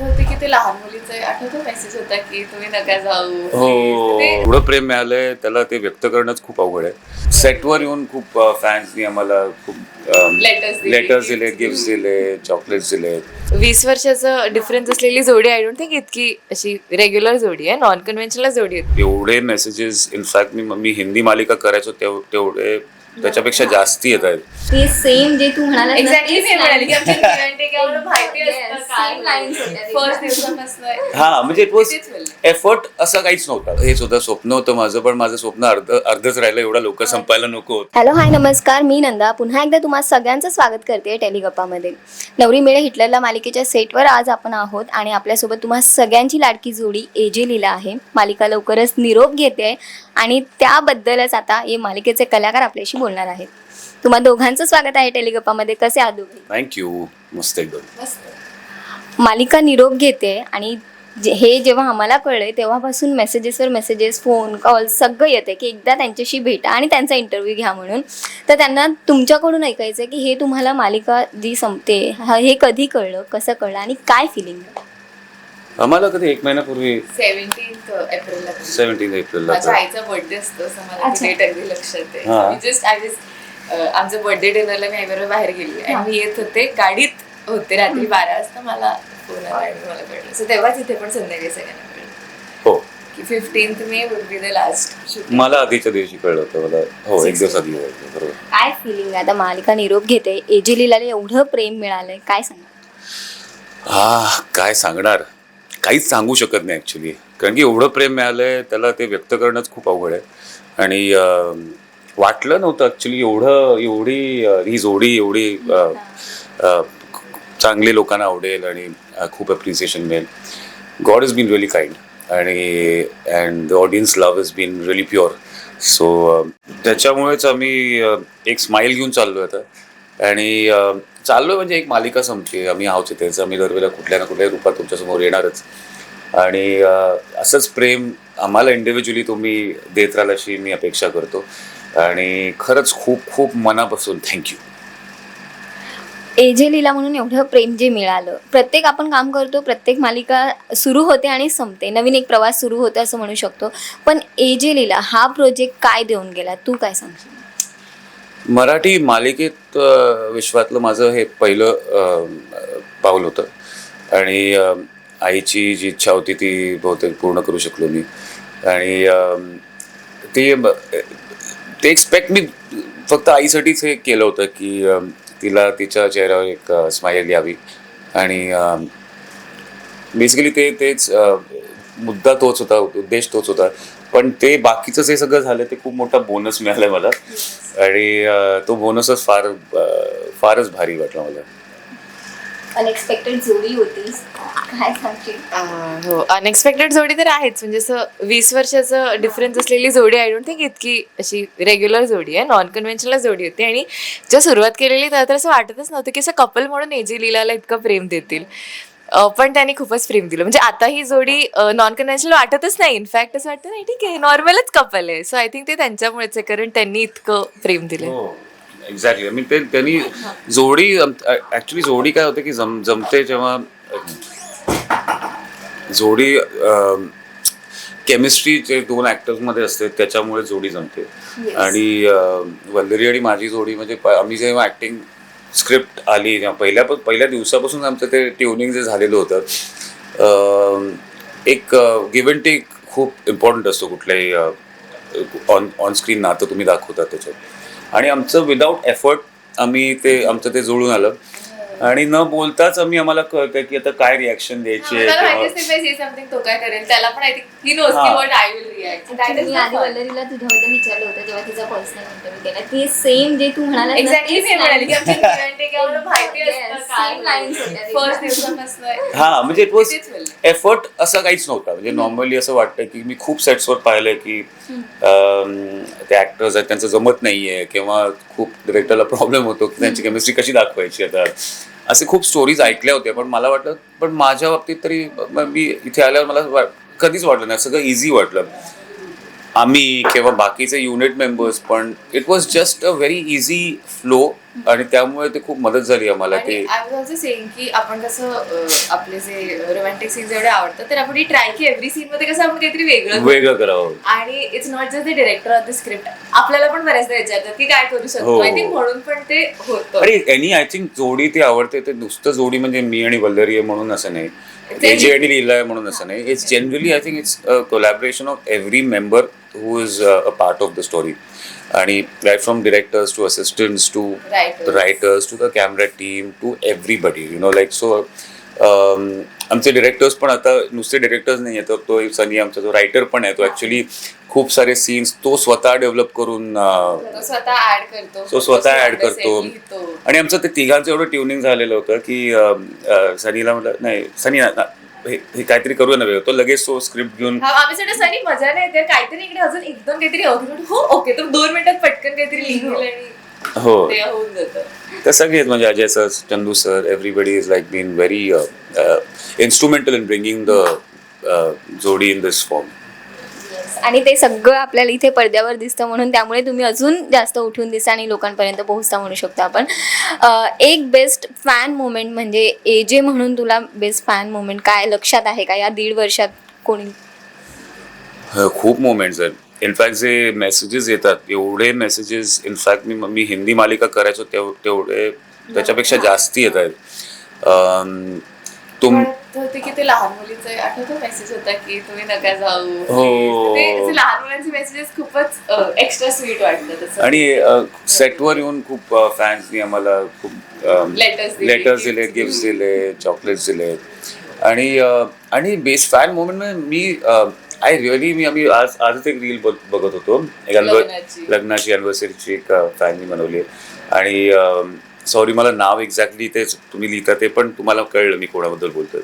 होते की ते लहान मुलीचं आठवतो मेसेज होता की तुम्ही नका जाऊ. हो ते- एवढं प्रेम मिळालंय त्याला ते व्यक्त करणंच खूप अवघड आहे. सेटवर येऊन खूप फॅन्सनी आम्हाला खूप Letters दिले, लेटर्स दिले. गिफ्ट दिले चॉकलेट्स दिले. वीस वर्षाचं डिफरन्स असलेली जोडी आय डोंट थिंक इतकी अशी रेग्युलर जोडी आहे नॉन कन्व्हेन्शनल जोडी आहे एवढे मेसेजेस इनफॅक्ट मी मी हिंदी मालिका करायचो तेव- तेवढे त्याच्यापेक्षा जास्ती येत आहेत. ते सेम जे तू म्हणाला एक्झॅक्टली म्हणाले की आमच्या माहिती असतं. फर्स्ट दिवसापासून हा म्हणजे इट वॉज. एफर्ट असं काहीच नव्हतं. हे सुद्धा स्वप्न होतं माझं पण माझं स्वप्न अर्ध अर्धच राहिलं. एवढं लवकर संपायला नको होतं. हॅलो हाय नमस्कार. मी नंदा. पुन्हा एकदा तुम्हा सगळ्यांचं स्वागत करते टेलिगप्पामध्ये. नवरी मिळे हिटलरला मालिकेच्या सेटवर आज आपण आहोत आणि आपल्यासोबत तुम्हा सगळ्यांची लाडकी जोडी एजे लीला आहे. मालिका लवकरच निरोप घेते आणि त्याबद्दलच आता हे मालिकेचे कलाकार आपल्याशी बोलणार आहेत. तुम्हा दोघांचं स्वागत आहे टेलिगप्पामध्ये. कसे आहात दोघे? थँक्यू मस्त एकदम. मालिका निरोप घेते आणि जे हे जेव्हा आम्हाला कळलंय तेव्हापासून मेसेजेसवर मेसेजेस फोन कॉल सगळं येते की एकदा त्यांच्याशी भेटा आणि त्यांचा इंटरव्ह्यू घ्या म्हणून. तर त्यांना तुमच्याकडून ऐकायचं आहे की हे तुम्हाला मालिका जी संपते हा- हे कधी कळलं कसं कळलं आणि काय फिलिंग आम्हाला कधी एक महिन्यापूर्वी एप्रिलला सेव्हन्टीन एप्रिलला माझ्या तर- आईचा बर्थडे असतो असं मला अच्छा. डेट अगदी लक्षात हा. आहे जस्ट आय आमचं बर्थडे डिनरला मी आईबरोबर बाहेर गेली. आणि मी येत होते गाडीत होते रात्री बारा वाजता मला फोन आला आणि मला कळलं. सो तेव्हाच इथे पण संध्याकाळी सगळ्यांना कळलं. हो. की fifteenth May would be the last मला आधीच्या दिवशी कळलं होतं मला हो एक दिवस आधी कळलं, बरोबर. काय फिलिंग आता मालिका निरोप घेते. एजे लीलाला एवढं प्रेम मिळालंय. काय सांगा हा काय सांगणार? काहीच सांगू शकत नाही ॲक्च्युली कारण की एवढं प्रेम मिळालंय त्याला ते व्यक्त करणंच खूप अवघड आहे. आणि वाटलं नव्हतं ॲक्च्युली एवढं एवढी ही जोडी एवढी चांगली लोकांना आवडेल आणि खूप अप्रिसिएशन मिळेल. God is been really kind आणि and the audience love is been really pure so त्याच्यामुळेच आम्ही एक स्माईल घेऊन चाललो आता. आणि चाललो चाललोय म्हणजे एक मालिका संपली. आम्ही आहोत इथेच आम्ही दरवेळेला कुठल्या ना कुठल्या रूपात तुमच्यासमोर येणारच. आणि असंच प्रेम आम्हाला इंडिव्हिज्युअली तुम्ही देत राहाल अशी मी अपेक्षा करतो. आणि खरंच खूप खूप मनापासून थँक्यू एजे लीला म्हणून एवढं प्रेम जे मिळालं. प्रत्येक आपण काम करतो प्रत्येक मालिका सुरू होते आणि संपते. नवीन एक प्रवास सुरू होते असं म्हणू शकतो. पण एजे लीला हा प्रोजेक्ट काय देऊन गेला? तू काय सांगशील? मराठी मालिकेत विश्वातलं माझं हे पहिलं पाऊल होतं. आणि आईची जी इच्छा होती ती बहुतेक पूर्ण करू शकलो मी. आणि ती ते ते एक्सपेक्ट मी फक्त आईसाठीच हे केलं होतं की तिला तिच्या चेहऱ्यावर एक स्माईल यावी. आणि बेसिकली ते तेच मुद्दा तोच होता उद्देश तोच होता. पण ते बाकीचं जे सगळं झालं ते खूप मोठा बोनस मिळाला मला. आणि तो बोनसच फार फारच भारी वाटला मला. अनएक्सपेक्टेड जोडी होती. काय सांगशील? हो. अनएक्सपेक्टेड जोडी तर आहेच. म्हणजे असं वीस वर्षाचं डिफरन्स असलेली जोडी आय डोंट थिंक इतकी अशी रेग्युलर जोडी आहे. नॉन कन्व्हेन्शनल जोडी होती. आणि जेव्हा सुरुवात केलेली तर असं वाटतच नव्हतं की असं कपल म्हणून एजी लीलाला इतकं प्रेम देतील. अं, पण त्यांनी खूपच प्रेम दिलं. म्हणजे आता ही जोडी नॉन कन्व्हेन्शनल वाटतच नाही. इनफॅक्ट असं वाटतं नाही ठीक आहे नॉर्मलच कपल आहे. सो आय थिंक ते त्यांच्यामुळेच आहे कारण त्यांनी इतकं प्रेम दिलं. एक्झॅक्टली मी ते त्यांनी जोडी ऍक्च्युली जोडी काय होते की जम जमते जेव्हा जोडी केमिस्ट्री जे दोन actors मध्ये असते त्याच्यामुळे जोडी जमते. आणि अं, वल्लरी आणि माझी जोडी म्हणजे प- आम्ही जेव्हा ऍक्टिंग स्क्रिप्ट आली. पहिल्या पहिल्या दिवसापासून आमचं ते ट्युनिंग जे झालेलं होतं एक गिव्ह अँड टेक खूप इम्पॉर्टंट असतो कुठल्याही ऑन ऑन स्क्रीन नातं तुम्ही दाखवता त्याच्यात. आणि आमचं विदाऊट एफर्ट आम्ही ते आमचं ते जुळून आलं. आणि न बोलताच आम्ही आम्हाला कळतं की आता काय रिॲक्शन द्यायची आहे ही. आधी वल्लरीला तुझ्याबद्दल विचारलं होतं जेव्हा तिचा पर्सनल इंटरव्ह्यू केला. ते सेम जे तू म्हणाला म्हणजे इट वॉज. एफर्ट असं काहीच नव्हता. म्हणजे नॉर्मली असं वाटतं की मी खूप सेट्सवर पाहिलंय की अम, ते ऍक्टर्स आहेत त्यांचं जमत नाहीये किंवा खूप डिरेक्टरला प्रॉब्लेम होतो की त्यांची केमिस्ट्री कशी दाखवायची आता. असे खूप स्टोरीज ऐकल्या होत्या पण मला वाटलं पण माझ्या बाबतीत तरी मी इथे आल्यावर मला कधीच वाटलं नाही सगळं इझी वाटलं. आम्ही किंवा बाकीचे युनिट मेंबर्स पण it was just a very easy flow आणि त्यामुळे ते खूप मदत झाली आम्हाला ते. की आपण कसं आपले जे रोमॅन्टिक सीन्स एवढे आवडतात तर आपण ट्राय की एव्हरी सीन मध्ये कसं आपण काहीतरी वेगळं. वेगळं करावं. आणि it's not just the director of the script आपल्याला पण बऱ्याचदा विचारतात की काय करू शकतो. हो. आय थिंक म्हणून पण ते होतं. अरे एनी आय थिंक जोडी ती आवडते ते नुसतं जोडी म्हणजे मी आणि वल्लरी आहे म्हणून असं नाही. एजे आणि लीला आहे म्हणून असं नाही. It's generally I think it's collaboration of every member who is a part of the story आणि right from directors to assistants to Writers. Writers to the camera team to everybody you know like so आमचे directors पण आता नुसते directors नाही आहेत तर तो सनी आमचा जो रायटर पण आहे तो ॲक्च्युली खूप सारे सीन्स तो स्वतः डेव्हलप करून अं, तो स्वतः ऍड करतो तो स्वतः तो ऍड करतो लिहितो. आणि आमचं ते तिघांचं एवढं ट्युनिंग झालेलं होतं की अं, अं, सनीला म्हटलं नाही सनी ना- ना- हे हे काहीतरी करूया नव्हे तो लगेच तो स्क्रिप्ट घेऊन हा आम्ही सगळं सनी मजा नाही येते. काहीतरी इकडे अजून एकदम काहीतरी अवघड हो ओके तर दोन मिनिटात पटकन काहीतरी लिहिलं आणि हो. ते होऊन जातं. तर सगळेच म्हणजे Ajay sir Chandu sir everybody is like been very instrumental in bringing the jodi in this form आणि ते सगळं आपल्याला इथे पडद्यावर दिसतं म्हणून त्यामुळे तुम्ही अजून जास्त उठून दिसता आणि लोकांपर्यंत पोहोचता म्हणू शकतो आपण. एक बेस्ट फॅन मोमेंट म्हणजे ए जे म्हणून तुला बेस्ट फॅन मोमेंट काय लक्षात आहे का? या दीड वर्षात कोणी? खूप मोमेंट्स आहेत. इनफॅक्ट जे मेसेजेस येतात एवढे मेसेजेस इनफॅक्ट मी मी हिंदी मालिका करायचो तेव तेवढे त्याच्यापेक्षा जास्ती येत आहेत. तुम होते की ते लहान मुलीचं आठवतो मेसेज होता की तुम्ही नका जाऊ हो. ते असे लहान मुलांचे मेसेजेस खूपच एक्स्ट्रा स्वीट वाटतं तसं आणि सेटवर येऊन खूप फॅन्सनी आम्हाला खूप Letters दिले, लेटर्स दिले. गिफ्ट्स दिले चॉकलेट्स दिले आणि अ, आणि बेस्ट फॅन मोमेंट मी आय रिअली मी आम्ही आज आजच एक रील बघत होतो एक लग्नाची. लग्नाची अनिव्हर्सरीची एक फॅननी बनवली आणि सॉरी मला नाव एक्झॅक्टली तेच तुम्ही लिहिता ते पण तुम्हाला कळलं मी कोणाबद्दल बोलतो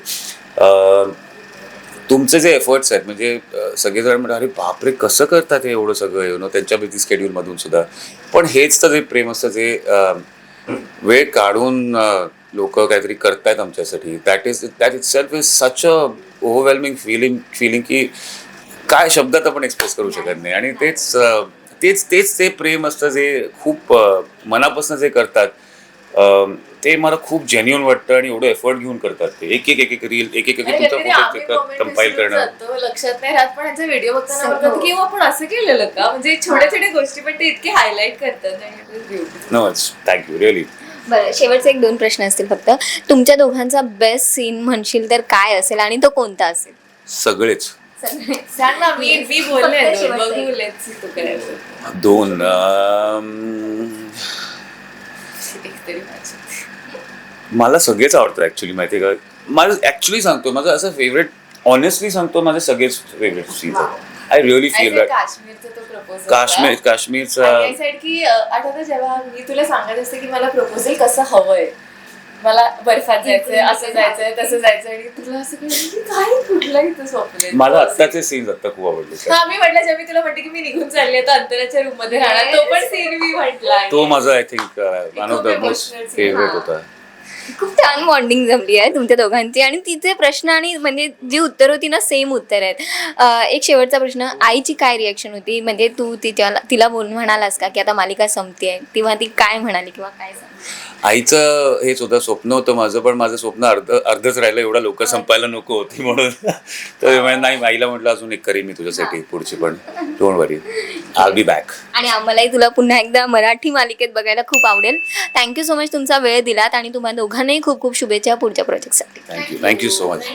तुमचे जे एफर्ट्स आहेत म्हणजे सगळेजण म्हणतात अरे बापरे कसं करतात हे एवढं सगळं? यु नो त्यांच्या बिझी स्केड्यूलमधून सुद्धा. पण हेच तर जे प्रेम असतं जे वेळ काढून लोक काहीतरी करतायत आमच्यासाठी that is that is self is such a overwhelming feeling feeling की काय शब्दात आपण एक्सप्रेस करू शकत नाही. आणि तेच तेच तेच ते प्रेम असतं जे खूप मनापासून जे करतात ते मला खूप जेन्युन वाटतं आणि एवढं एफर्ट घेऊन करतात ते. एक एक एक एक रील एक एक एक कंपाईल करणं लक्षात नाही राहत पण यांचा व्हिडिओ बघताना की "ओ, आपण असं केलेलं का? म्हणजे छोट्या छोट्या गोष्टी पण ते इतके हायलाईट करतात. नो थँक्यू रिअली बरं शेवटचे एक दोन प्रश्न असतील फक्त. तुमच्या दोघांचा बेस्ट सीन म्हणशील तर काय असेल आणि तो कोणता असेल? सगळेच. सांग ना मी मी बोलले फक्त दोन, मला सगळेच आवडतात ऍक्च्युली माहिती आहे का? माझं ऍक्च्युली सांगतो माझं असं फेवरेट ऑनेस्टली सांगतो माझे सगळेच favourite scene I really feel that Kashmir काश्मीरचा की आठवतं जेव्हा मी तुला सांगत असते की मला प्रपोजल कसं हवंय मला बर्फात जायचंय असं जायचंय तसं जायचं आणि तुला असं कळलं काय कुठलं इथं स्वप्न? मला आत्ताचे सीन्स आता खूप आवडले. हा मी म्हटलं जेव्हा मी तुला म्हणते की मी निघून चालली आता अंतराच्या रूममध्ये राहणार. तो पण सीन मी म्हटला तो माझा I think one of the most. Favourite. होता. खूप छान बॉन्डिंग जमली आहे तुमच्या दोघांची. आणि तिचे प्रश्न आणि म्हणजे जी उत्तर होती ना सेम उत्तर आहेत. एक शेवटचा प्रश्न. आईची काय रिॲक्शन होती? म्हणजे तू तिच्या तिला बोल म्हणालास का की आता मालिका संपते तेव्हा ती काय म्हणाली किंवा काय सांग आईचं हेच होतं स्वप्न होतं माझं पण माझं स्वप्न अर्ध अर्धच राहिलं. एवढं लवकर संपायला नको होती म्हणून. तर मी नाही आईला म्हटलं अजून एक करीन मी तुझ्यासाठी पुढची पण डोंट वरी आल बी बॅक आणि आम्हालाही तुला पुन्हा एकदा मराठी मालिकेत बघायला खूप आवडेल. थँक्यू सो मच तुमचा वेळ दिलात आणि तुम्हाला दोघांनाही खूप खूप शुभेच्छा पुढच्या प्रोजेक्टसाठी थँक्यू थँक्यू सो मच